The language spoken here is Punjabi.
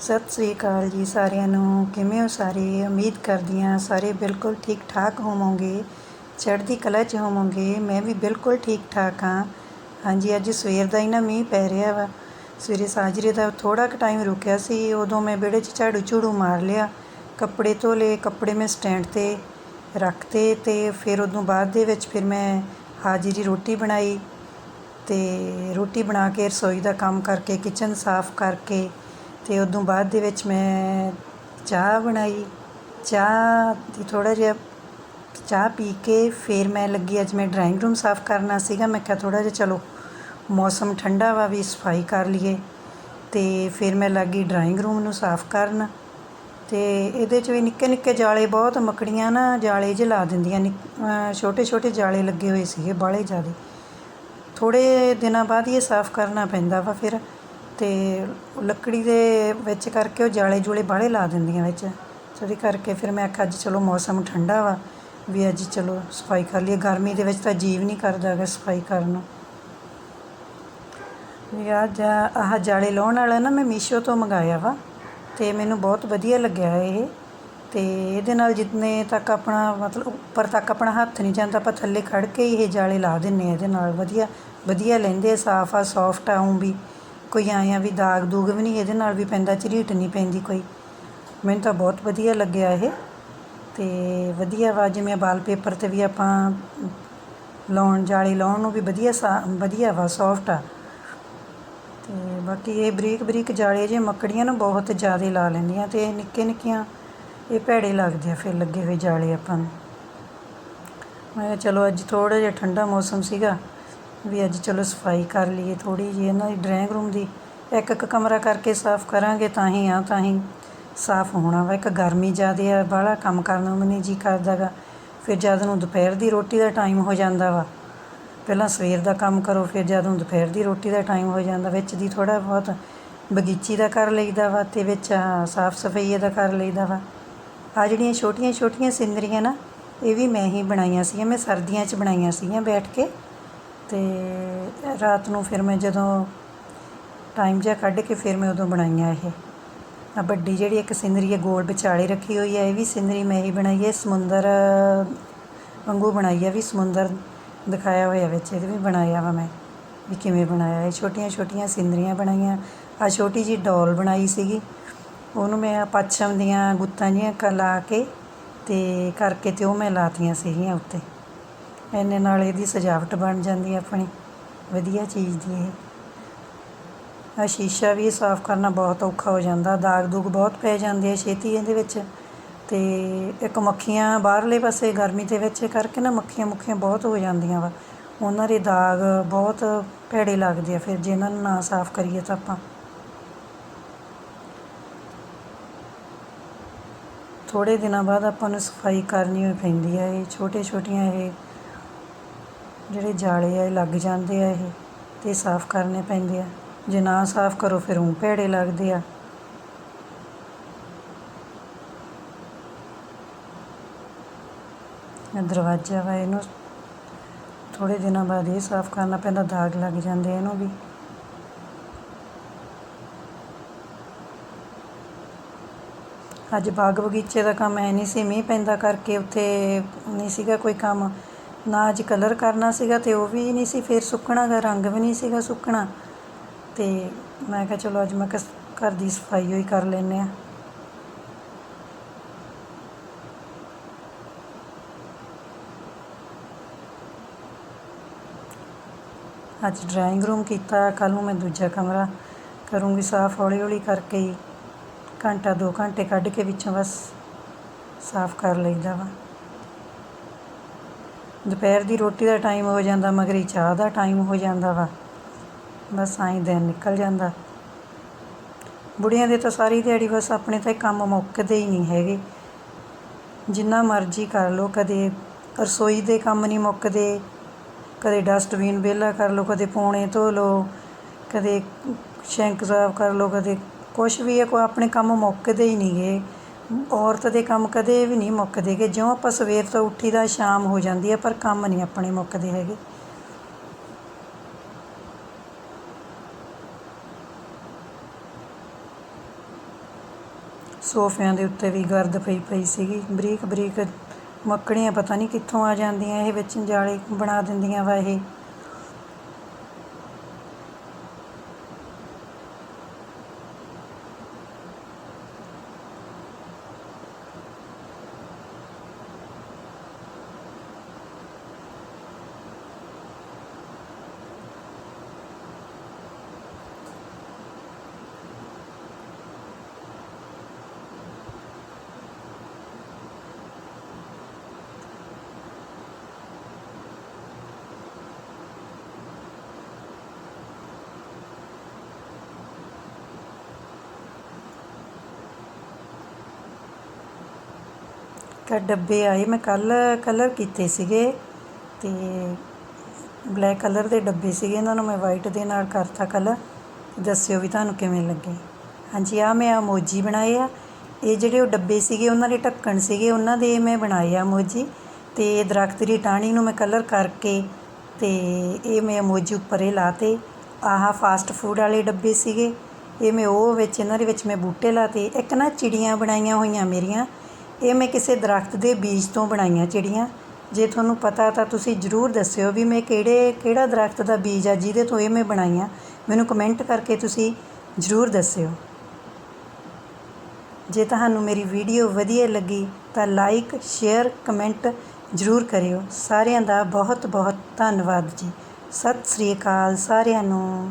ਸਤਿ ਸ੍ਰੀ ਅਕਾਲ ਜੀ ਸਾਰਿਆਂ ਨੂੰ। ਕਿਵੇਂ ਹੋ ਸਾਰੇ? ਉਮੀਦ ਕਰਦੀ ਹਾਂ ਸਾਰੇ ਬਿਲਕੁਲ ਠੀਕ ਠਾਕ ਹੋਵੋਗੇ। ਚੜ੍ਹਦੀ ਕਲਾ 'ਚ ਹੋਵੋਗੇ। ਮੈਂ ਵੀ ਬਿਲਕੁਲ ਠੀਕ ਠਾਕ ਹਾਂ। ਹਾਂਜੀ, ਅੱਜ ਸਵੇਰ ਦਾ ਹੀ ਨਾ ਮੀਂਹ ਪੈ ਰਿਹਾ ਵਾ। ਸਵੇਰੇ ਸਾਜਰੇ ਦਾ ਥੋੜਾ ਕੁ ਟਾਈਮ ਰੁਕਿਆ ਸੀ। ਉਦੋਂ ਮੈਂ ਵਿਹੜੇ 'ਚ ਝਾੜੂ ਝੂੜੂ ਮਾਰ ਲਿਆ। ਕੱਪੜੇ ਧੋ ਲਏ ਕੱਪੜੇ ਮੈਂ ਸਟੈਂਡ ਤੇ ਰੱਖਤੇ ਤੇ ਫਿਰ ਉਦੋਂ ਬਾਅਦ ਦੇ ਵਿੱਚ ਫਿਰ ਮੈਂ ਹਾਜ਼ਰੀ ਰੋਟੀ ਬਣਾਈ ਤੇ ਰੋਟੀ ਬਣਾ ਕੇ ਰਸੋਈ ਦਾ ਕੰਮ ਕਰਕੇ ਕਿਚਨ ਸਾਫ਼ ਕਰਕੇ ਅਤੇ ਉਦੋਂ ਬਾਅਦ ਦੇ ਵਿੱਚ ਮੈਂ ਚਾਹ ਬਣਾਈ। ਚਾਹ ਦੀ ਥੋੜ੍ਹਾ ਜਿਹਾ ਚਾਹ ਪੀ ਕੇ ਫਿਰ ਮੈਂ ਲੱਗੀ। ਅੱਜ ਮੈਂ ਡਰਾਇੰਗ ਰੂਮ ਸਾਫ਼ ਕਰਨਾ ਸੀਗਾ। ਮੈਂ ਕਿਹਾ ਥੋੜ੍ਹਾ ਜਿਹਾ ਚਲੋ ਮੌਸਮ ਠੰਡਾ ਵਾ ਵੀ ਸਫ਼ਾਈ ਕਰ ਲਈਏ। ਤੇ ਫਿਰ ਮੈਂ ਲੱਗੀ ਡਰਾਇੰਗ ਰੂਮ ਨੂੰ ਸਾਫ਼ ਕਰਨ। ਤੇ ਇਹਦੇ 'ਚ ਵੀ ਨਿੱਕੇ ਨਿੱਕੇ ਜਾਲੇ ਬਹੁਤ ਮੱਕੜੀਆਂ ਨਾ ਜਾਲੇ ਜਿਹਾ ਲਾ ਦਿੰਦੀਆਂ। ਛੋਟੇ ਛੋਟੇ ਜਾਲੇ ਲੱਗੇ ਹੋਏ ਸੀਗੇ, ਬਾਹਲੇ ਜ਼ਿਆਦੇ। ਥੋੜੇ ਦਿਨਾਂ ਬਾਅਦ ਹੀ ਇਹ ਸਾਫ਼ ਕਰਨਾ ਪੈਂਦਾ ਵਾ ਫਿਰ। ਅਤੇ ਲੱਕੜੀ ਦੇ ਵਿੱਚ ਕਰਕੇ ਉਹ ਜਾਲੇ ਜੂਲੇ ਬਾਹਲੇ ਲਾ ਦਿੰਦੀਆਂ ਵਿੱਚ। ਉਹਦੇ ਕਰਕੇ ਫਿਰ ਮੈਂ ਆਖਿਆ, ਅੱਜ ਚਲੋ ਮੌਸਮ ਠੰਡਾ ਵਾ, ਵੀ ਅੱਜ ਚਲੋ ਸਫ਼ਾਈ ਕਰ ਲਈਏ। ਗਰਮੀ ਦੇ ਵਿੱਚ ਤਾਂ ਜੀਵ ਨਹੀਂ ਕਰਦਾ ਹੈਗਾ ਸਫ਼ਾਈ ਕਰਨ ਨੂੰ। ਵੀ ਆਹ ਜਾਲੇ ਲਾਉਣ ਵਾਲਾ ਨਾ ਮੈਂ ਮੀਸ਼ੋ ਤੋਂ ਮੰਗਾਇਆ ਵਾ, ਤੇ ਮੈਨੂੰ ਬਹੁਤ ਵਧੀਆ ਲੱਗਿਆ ਇਹ। ਤੇ ਇਹਦੇ ਨਾਲ ਜਿੰਨੇ ਤੱਕ ਆਪਣਾ ਮਤਲਬ ਉੱਪਰ ਤੱਕ ਆਪਣਾ ਹੱਥ ਨਹੀਂ ਜਾਂਦਾ, ਆਪਾਂ ਥੱਲੇ ਖੜ ਕੇ ਹੀ ਇਹ ਜਾਲੇ ਲਾ ਦਿੰਨੇ ਆ ਇਹਦੇ ਨਾਲ। ਵਧੀਆ ਵਧੀਆ ਲੈਂਦੇ ਆ, ਸਾਫ਼ ਆ ਸੌਫਟ ਆ, ਉਂ ਵੀ। ਕੋਈ ਆਇਆ ਵੀ ਦਾਗ ਦੂਗ ਵੀ ਨਹੀਂ, ਇਹਦੇ ਨਾਲ ਵੀ ਪੈਂਦਾ, ਝਰੀਟ ਨਹੀਂ ਪੈਂਦੀ ਕੋਈ। ਮੈਨੂੰ ਤਾਂ ਬਹੁਤ ਵਧੀਆ ਲੱਗਿਆ ਇਹ। ਤੇ ਵਧੀਆ ਵਾ, ਜਿਵੇਂ ਵਾਲਪੇਪਰ ਤੇ ਵੀ ਆਪਾਂ ਲਾਉਣ, ਜਾਲੀ ਲਾਉਣ ਨੂੰ ਵੀ ਵਧੀਆ ਵਧੀਆ ਵਾ ਸੌਫਟ ਆ। ਤੇ ਬਾਕੀ ਇਹ ਬਰੀਕ ਬਰੀਕ ਜਾਲੇ ਜੇ ਮੱਕੜੀਆਂ ਨਾ ਬਹੁਤ ਜ਼ਿਆਦਾ ਲਾ ਲੈਂਦੀਆਂ ਤੇ ਇਹ ਨਿੱਕੇ ਨਿੱਕੀਆਂ, ਇਹ ਭੈੜੇ ਲੱਗਦੇ ਆ ਫਿਰ ਲੱਗੇ ਹੋਏ ਜਾਲੇ ਆਪਾਂ ਨੂੰ। ਮੈਂ ਕਿਹਾ ਚਲੋ ਅੱਜ ਥੋੜਾ ਜਿਹਾ ਠੰਡਾ ਮੌਸਮ ਸੀਗਾ। ਵੀ ਅੱਜ ਚਲੋ ਸਫ਼ਾਈ ਕਰ ਲਈਏ ਥੋੜੀ ਜਿਹੀ ਇਹਨਾਂ ਦੀ ਡਰਾਇੰਗ ਰੂਮ ਦੀ। ਇੱਕ ਇੱਕ ਕਮਰਾ ਕਰਕੇ ਸਾਫ਼ ਕਰਾਂਗੇ ਤਾਂ ਹੀ ਆ, ਤਾਂ ਹੀ ਸਾਫ਼ ਹੋਣਾ ਵਾ। ਇੱਕ ਗਰਮੀ ਜ਼ਿਆਦੇ ਆ, ਬਾਹਲਾ ਕੰਮ ਕਰਨ ਨੂੰ ਨਹੀਂ ਜੀ ਕਰਦਾਗਾ। ਫਿਰ ਜਦ ਨੂੰ ਦੁਪਹਿਰ ਦੀ ਰੋਟੀ ਦਾ ਟਾਈਮ ਹੋ ਜਾਂਦਾ ਵਾ, ਪਹਿਲਾਂ ਸਵੇਰ ਦਾ ਕੰਮ ਕਰੋ, ਫਿਰ ਜਦ ਨੂੰ ਦੁਪਹਿਰ ਦੀ ਰੋਟੀ ਦਾ ਟਾਈਮ ਹੋ ਜਾਂਦਾ, ਵਿੱਚ ਦੀ ਥੋੜਾ ਬਹੁਤ ਬਗੀਚੀ ਦਾ ਕਰ ਲਈਦਾ ਵਾ ਤੇ ਵਿੱਚ ਸਾਫ਼ ਸਫ਼ਾਈ ਦਾ ਕਰ ਲਈਦਾ ਵਾ। ਆ ਜਿਹੜੀਆਂ ਛੋਟੀਆਂ ਛੋਟੀਆਂ ਸਿੰਦਰੀਆਂ ਨਾ, ਇਹ ਵੀ ਮੈਂ ਹੀ ਬਣਾਈਆਂ ਸੀਗੀਆਂ, ਮੈਂ ਸਰਦੀਆਂ 'ਚ ਬਣਾਈਆਂ ਸੀਗੀਆਂ ਬੈਠ ਕੇ। ਅਤੇ ਰਾਤ ਨੂੰ ਫਿਰ ਮੈਂ ਜਦੋਂ ਟਾਈਮ ਜਿਹਾ ਕੱਢ ਕੇ ਫਿਰ ਮੈਂ ਉਦੋਂ ਬਣਾਈਆਂ ਇਹ। ਆ ਵੱਡੀ ਜਿਹੜੀ ਇੱਕ ਸਿੰਦਰੀ ਹੈ, ਗੋਲ ਵਿਚਾਲੇ ਰੱਖੀ ਹੋਈ ਹੈ, ਇਹ ਵੀ ਸਿੰਦਰੀ ਮੈਂ ਹੀ ਬਣਾਈ ਹੈ। ਸਮੁੰਦਰ ਵਾਂਗੂ ਬਣਾਈ ਹੈ, ਵੀ ਸਮੁੰਦਰ ਦਿਖਾਇਆ ਹੋਇਆ ਵਿੱਚ, ਇਹਦੇ ਵੀ ਬਣਾਇਆ ਵਾ ਮੈਂ, ਵੀ ਕਿਵੇਂ ਬਣਾਇਆ ਇਹ। ਛੋਟੀਆਂ ਛੋਟੀਆਂ ਸਿਨਰੀਆਂ ਬਣਾਈਆਂ। ਆ ਛੋਟੀ ਜੀ ਡੋਲ ਬਣਾਈ ਸੀਗੀ। ਉਹਨੂੰ ਮੈਂ ਪੱਛਮ ਦੀਆਂ ਗੁੱਤਾਂ ਜੀਆਂ ਲਾ ਕੇ ਤੇ ਕਰਕੇ ਤੇ ਉਹ ਮੈਂ ਲਾਤੀਆਂ ਸੀਗੀਆਂ ਉੱਤੇ। ਇੰਨੇ ਨਾਲ ਇਹਦੀ ਸਜਾਵਟ ਬਣ ਜਾਂਦੀ ਹੈ ਆਪਣੀ। ਵਧੀਆ ਚੀਜ਼ ਦੀ ਇਹ। ਆ ਸ਼ੀਸ਼ਾ ਵੀ ਸਾਫ਼ ਕਰਨਾ ਬਹੁਤ ਔਖਾ ਹੋ ਜਾਂਦਾ। ਦਾਗ ਦੂਗ ਬਹੁਤ ਪੈ ਜਾਂਦੇ ਆ ਛੇਤੀ ਇਹਦੇ ਵਿੱਚ। ਤੇ ਇੱਕ ਮੱਖੀਆਂ ਬਾਹਰਲੇ ਪਾਸੇ ਗਰਮੀ ਦੇ ਵਿੱਚ ਕਰਕੇ ਨਾ ਮੱਖੀਆਂ ਮੁੱਖੀਆਂ ਬਹੁਤ ਹੋ ਜਾਂਦੀਆਂ ਵਾ। ਉਹਨਾਂ ਦੇ ਦਾਗ ਬਹੁਤ ਭੈੜੇ ਲੱਗਦੇ ਆ। ਫਿਰ ਜੇ ਇਹਨਾਂ ਨੂੰ ਨਾ ਸਾਫ਼ ਕਰੀਏ ਤਾਂ ਆਪਾਂ। ਥੋੜੇ ਦਿਨਾਂ ਬਾਅਦ ਆਪਾਂ ਨੂੰ ਸਫ਼ਾਈ ਕਰਨੀ ਹੋਈ ਪੈਂਦੀ ਹੈ ਇਹ ਛੋਟੇ ਛੋਟੀਆਂ ਇਹ ਜਿਹੜੇ ਜਾਲੇ ਆ, ਇਹ ਲੱਗ ਜਾਂਦੇ ਆ ਇਹ ਤੇ ਸਾਫ਼ ਕਰਨੇ ਪੈਂਦੇ ਆ। ਜੇ ਨਾ ਸਾਫ਼ ਕਰੋ, ਫਿਰ ਉਹ ਭੈੜੇ ਲੱਗਦੇ ਆ। ਇਹ ਦਰਵਾਜ਼ਾ ਵਾ, ਇਹਨੂੰ ਥੋੜੇ ਦਿਨਾਂ ਬਾਅਦ ਇਹ ਸਾਫ਼ ਕਰਨਾ ਪੈਂਦਾ, ਦਾਗ ਲੱਗ ਜਾਂਦੇ ਇਹਨੂੰ ਵੀ। ਅੱਜ ਬਾਗ ਬਗੀਚੇ ਦਾ ਕੰਮ ਹੈ ਨਹੀਂ ਸੀ, ਮੀਂਹ ਪੈਂਦਾ ਕਰਕੇ ਉੱਥੇ ਨਹੀਂ ਸੀਗਾ ਕੋਈ ਕੰਮ। ਨਾ ਅੱਜ ਕਲਰ ਕਰਨਾ ਸੀਗਾ ਅਤੇ ਉਹ ਵੀ ਨਹੀਂ ਸੀ, ਫਿਰ ਸੁੱਕਣਾ ਗਾ, ਰੰਗ ਵੀ ਨਹੀਂ ਸੀਗਾ ਸੁੱਕਣਾ। ਅਤੇ ਮੈਂ ਕਿਹਾ ਚਲੋ ਅੱਜ ਮੈਂ ਘਰ ਦੀ ਸਫ਼ਾਈ ਹੋਈ ਕਰ ਲੈਂਦੇ ਹਾਂ। ਅੱਜ ਡਰਾਇੰਗ ਰੂਮ ਕੀਤਾ ਕੱਲ ਨੂੰ ਮੈਂ ਦੂਜਾ ਕਮਰਾ ਕਰੂੰਗੀ ਸਾਫ਼ ਹੌਲੀ ਹੌਲੀ ਕਰਕੇ ਹੀ। ਘੰਟਾ 2 ਘੰਟੇ ਕੱਢ ਕੇ ਵਿੱਚੋਂ ਬਸ ਸਾਫ਼ ਕਰ ਲਈਦਾ ਵਾ। ਦੁਪਹਿਰ ਦੀ ਰੋਟੀ ਦਾ ਟਾਈਮ ਹੋ ਜਾਂਦਾ, ਮਗਰੀ ਚਾਹ ਦਾ ਟਾਈਮ ਹੋ ਜਾਂਦਾ ਵਾ। ਬਸ ਆਈ ਦਿਨ ਨਿਕਲ ਜਾਂਦਾ। ਬੁੜੀਆਂ ਦੇ ਤਾਂ ਸਾਰੀ ਦਿਹਾੜੀ ਬਸ ਆਪਣੇ ਤਾਂ ਕੰਮ ਮੁੱਕਦੇ ਹੀ ਨਹੀਂ ਹੈਗੇ। ਜਿੰਨਾ ਮਰਜ਼ੀ ਕਰ ਲਓ, ਕਦੇ ਰਸੋਈ ਦੇ ਕੰਮ ਨਹੀਂ ਮੁੱਕਦੇ ਕਦੇ ਡਸਟਬਿਨ ਵਿਹਲਾ ਕਰ ਲਓ, ਕਦੇ ਪੌਣੇ ਧੋ ਲਓ, ਕਦੇ ਸ਼ੈਂਕ ਸਾਫ਼ ਕਰ ਲਓ, ਕਦੇ ਕੁਛ ਵੀ ਹੈ, ਕੋਈ ਆਪਣੇ ਕੰਮ ਮੁੱਕਦੇ ਹੀ ਨਹੀਂਗੇ ਔਰਤ ਦੇ ਕੰਮ ਕਦੇ ਵੀ ਨਹੀਂ ਮੁੱਕਦੇ ਕਿ ਜਿਉਂ ਆਪਾਂ ਸਵੇਰ ਤੋਂ ਉੱਠੀ ਦਾ ਸ਼ਾਮ ਹੋ ਜਾਂਦੀ ਹੈ, ਪਰ ਕੰਮ ਨਹੀਂ ਆਪਣੇ ਮੁੱਕਦੇ ਹੈਗੇ। ਸੋਫਿਆਂ ਦੇ ਉੱਤੇ ਵੀ ਗਰਦ ਪਈ ਪਈ ਸੀਗੀ। ਬਰੀਕ ਬਰੀਕ ਮੱਕੜੀਆਂ ਪਤਾ ਨਹੀਂ ਕਿੱਥੋਂ ਆ ਜਾਂਦੀਆਂ, ਇਹ ਵਿੱਚ ਜਾਲੇ ਬਣਾ ਦਿੰਦੀਆਂ ਵਾ ਇਹ। ਕਾ ਡੱਬੇ ਆਏ। ਮੈਂ ਕੱਲ ਕਲਰ ਕੀਤੇ ਸੀਗੇ ਅਤੇ ਬਲੈਕ ਕਲਰ ਦੇ ਡੱਬੇ ਸੀਗੇ। ਇਹਨਾਂ ਨੂੰ ਮੈਂ ਵਾਈਟ ਦੇ ਨਾਲ ਕਰਤਾ ਕਲਰ ਦੱਸਿਓ ਵੀ ਤੁਹਾਨੂੰ ਕਿਵੇਂ ਲੱਗੇ। ਹਾਂਜੀ ਆ ਮੈਂ ਇਮੋਜੀ ਬਣਾਏ ਆ। ਇਹ ਜਿਹੜੇ ਉਹ ਡੱਬੇ ਸੀਗੇ, ਉਹਨਾਂ ਦੇ ਢੱਕਣ ਸੀਗੇ, ਉਹਨਾਂ ਦੇ ਮੈਂ ਬਣਾਏ ਆ ਮੋਜੀ ਤੇ ਦਰਖਤ ਦੀ ਟਾਹਣੀ ਨੂੰ ਮੈਂ ਕਲਰ ਕਰਕੇ ਤੇ ਇਹ ਮੈਂ ਮੋਜੀ ਉੱਪਰ ਇਹ ਲਾਤੇ। ਆਹ ਫਾਸਟ ਫੂਡ ਵਾਲੇ ਡੱਬੇ ਸੀਗੇ। ਇਹ ਮੈਂ ਉਹ ਵਿੱਚ, ਇਹਨਾਂ ਦੇ ਵਿੱਚ ਮੈਂ ਬੂਟੇ ਲਾਤੇ। ਇੱਕ ਨਾ ਚਿੜੀਆਂ ਬਣਾਈਆਂ ਹੋਈਆਂ ਮੇਰੀਆਂ। ਇਹ ਮੈਂ ਕਿਸੇ ਦਰਖਤ ਦੇ ਬੀਜ ਤੋਂ ਬਣਾਈਆਂ ਚਿੜੀਆਂ। ਜੇ ਤੁਹਾਨੂੰ ਪਤਾ ਤਾਂ ਤੁਸੀਂ ਜ਼ਰੂਰ ਦੱਸਿਓ ਵੀ ਮੈਂ ਕਿਹੜੇ, ਕਿਹੜਾ ਦਰਖਤ ਦਾ ਬੀਜ ਆ ਜਿਹਦੇ ਤੋਂ ਇਹ ਮੈਂ ਬਣਾਈਆਂ। ਮੈਨੂੰ ਕਮੈਂਟ ਕਰਕੇ ਤੁਸੀਂ ਜ਼ਰੂਰ ਦੱਸਿਓ। ਜੇ ਤੁਹਾਨੂੰ ਮੇਰੀ ਵੀਡੀਓ ਵਧੀਆ ਲੱਗੀ ਤਾਂ ਲਾਈਕ, ਸ਼ੇਅਰ, ਕਮੈਂਟ ਜ਼ਰੂਰ ਕਰਿਓ। ਸਾਰਿਆਂ ਦਾ ਬਹੁਤ ਬਹੁਤ ਧੰਨਵਾਦ ਜੀ। ਸਤਿ ਸ੍ਰੀ ਅਕਾਲ ਸਾਰਿਆਂ ਨੂੰ।